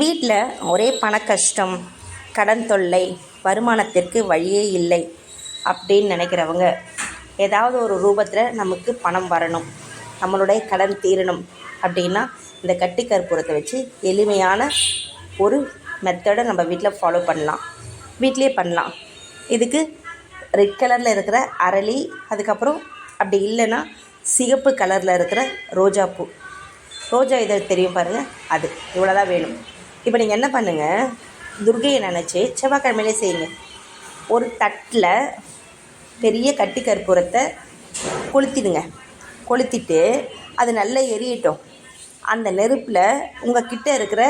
வீட்டில் ஒரே பண கஷ்டம் கடன் தொல்லை வருமானத்திற்கு வழியே இல்லை அப்படின்னு நினைக்கிறவங்க ஏதாவது ஒரு ரூபத்தில் நமக்கு பணம் வரணும் நம்மளுடைய கடன் தீரணும் அப்படின்னா இந்த கட்டி கற்பூரத்தை வச்சு எளிமையான ஒரு மெத்தடை நம்ம வீட்டில் ஃபாலோ பண்ணலாம். வீட்டிலே பண்ணலாம். இதுக்கு ரெட் கலரில் இருக்கிற அரளி அதுக்கப்புறம் அப்படி இல்லைன்னா சிகப்பு கலரில் இருக்கிற ரோஜாப்பூ ரோஜா இதழ் தெரியும் பாருங்கள் அது இவ்வளோ தான் வேணும். இப்போ நீங்கள் என்ன பண்ணுங்கள் துர்கையை நினச்சி செவ்வாய்க்கிழமையிலே செய்யுங்க. ஒரு தட்டில் பெரிய கட்டி கற்பூரத்தை கொளுத்திடுங்க. கொளுத்திட்டு அது நல்லா எரியட்டும். அந்த நெருப்பில் உங்கள் கிட்டே இருக்கிற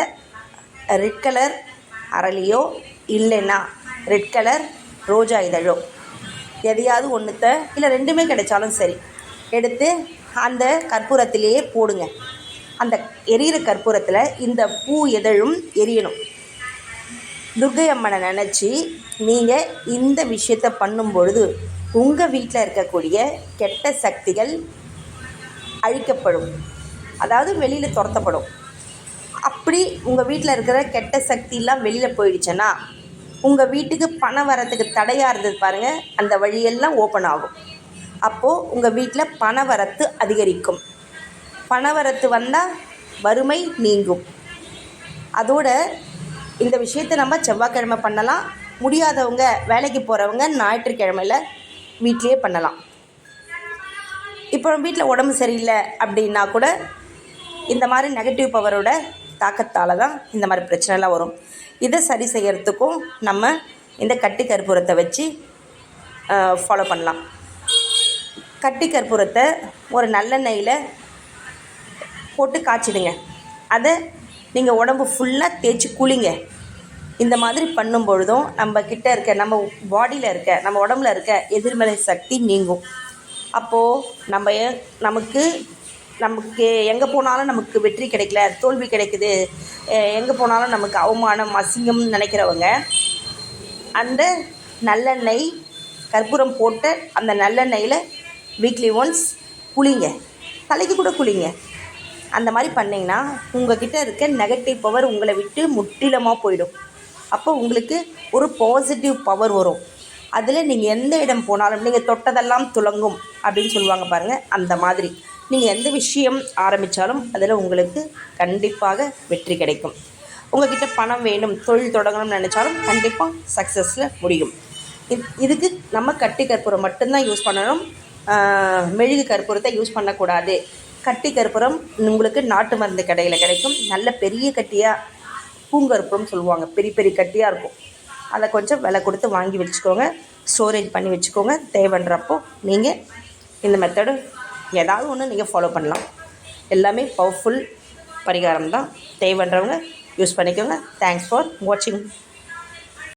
ரெட் கலர் அரளியோ இல்லைன்னா ரெட் கலர் ரோஜா இதழோ எதையாவது ஒன்றுத்த இல்லை ரெண்டுமே கிடைச்சாலும் சரி எடுத்து அந்த கற்பூரத்திலேயே போடுங்க. அந்த எரியிற கற்பூரத்தில் இந்த பூ எதழும் எரியணும். துர்கை அம்மனை நினச்சி நீங்கள் இந்த விஷயத்தை பண்ணும் பொழுது உங்கள் வீட்டில் இருக்கக்கூடிய கெட்ட சக்திகள் அழிக்கப்படும். அதாவது வெளியில் துரத்தப்படும். அப்படி உங்கள் வீட்டில் இருக்கிற கெட்ட சக்தியெல்லாம் வெளியில் போயிடுச்சுன்னா உங்கள் வீட்டுக்கு பணம் வரத்துக்கு தடையாக இருந்தது பாருங்கள் அந்த வழியெல்லாம் ஓப்பன் ஆகும். அப்போது உங்கள் வீட்டில் பண வரத்து அதிகரிக்கும். பணவரத்து வந்தால் வறுமை நீங்கும். அதோட இந்த விஷயத்தை நம்ம செவ்வாய்க்கிழமை பண்ணலாம். முடியாதவங்க வேலைக்கு போகிறவங்க ஞாயிற்றுக்கிழமையில் வீட்லேயே பண்ணலாம். இப்போ வீட்டில் உடம்பு சரியில்லை அப்படின்னா கூட இந்த மாதிரி நெகட்டிவ் பவரோட தாக்கத்தால் தான் இந்த மாதிரி பிரச்சனைலாம் வரும். இதை சரி செய்கிறதுக்கும் நம்ம இந்த கட்டி கற்பூரத்தை வச்சு ஃபாலோ பண்ணலாம். கட்டி கற்பூரத்தை ஒரு நல்லெண்ணெயில் போட்டு காய்ச்சிடுங்க. அதை நீங்கள் உடம்பு ஃபுல்லாக தேய்ச்சி குளிங்க. இந்த மாதிரி பண்ணும் பொழுதும் நம்ம கிட்ட இருக்க நம்ம பாடியில் இருக்க நம்ம உடம்புல இருக்க எதிர்மறை சக்தி நீங்கும். அப்போது நம்ம நமக்கு நமக்கு எங்கே போனாலும் நமக்கு வெற்றி கிடைக்கல தோல்வி கிடைக்குது. எங்கே போனாலும் நமக்கு அவமானம் அசிங்கம்னு நினைக்கிறவங்க அந்த நல்லெண்ணெய் கற்பூரம் போட்டு அந்த நல்லெண்ணெயில் வீக்லி ஒன்ஸ் குளிங்க. தலைக்கு கூட குளிங்க. அந்த மாதிரி பண்ணிங்கன்னா உங்ககிட்ட இருக்க நெகட்டிவ் பவர் உங்களை விட்டு முற்றிலுமாக போயிடும். அப்போ உங்களுக்கு ஒரு பாசிட்டிவ் பவர் வரும். அதில் நீங்கள் எந்த இடம் போனாலும் நீங்கள் தொட்டதெல்லாம் துலங்கும் அப்படின்னு சொல்லுவாங்க பாருங்கள் அந்த மாதிரி. நீங்கள் எந்த விஷயம் ஆரம்பித்தாலும் அதில் உங்களுக்கு கண்டிப்பாக வெற்றி கிடைக்கும். உங்ககிட்ட பணம் வேணும் தொழில் தொடங்கணும்னு நினச்சாலும் கண்டிப்பாக சக்ஸஸில் முடியும். இதுக்கு நம்ம கட்டி கற்பூரம் மட்டும்தான் யூஸ் பண்ணணும். மெழுகு கற்பூரத்தை யூஸ் பண்ணக்கூடாது. கட்டி கற்பூரம் உங்களுக்கு நாட்டு மருந்து கடையில் கிடைக்கும். நல்ல பெரிய கட்டியாக பூங்கற்பூரம் சொல்லுவாங்க. பெரிய பெரிய கட்டியாக இருக்கும். அதை கொஞ்சம் விலை கொடுத்து வாங்கி வச்சுக்கோங்க. ஸ்டோரேஜ் பண்ணி வச்சுக்கோங்க. தேவைன்றப்போ நீங்கள் இந்த மெத்தடு ஏதாவது ஒன்று நீங்கள் ஃபாலோ பண்ணலாம். எல்லாமே பவர்ஃபுல் பரிகாரம் தான் தேவைன்றவங்க யூஸ் பண்ணிக்கோங்க. தேங்க்ஸ் ஃபார் வாட்சிங்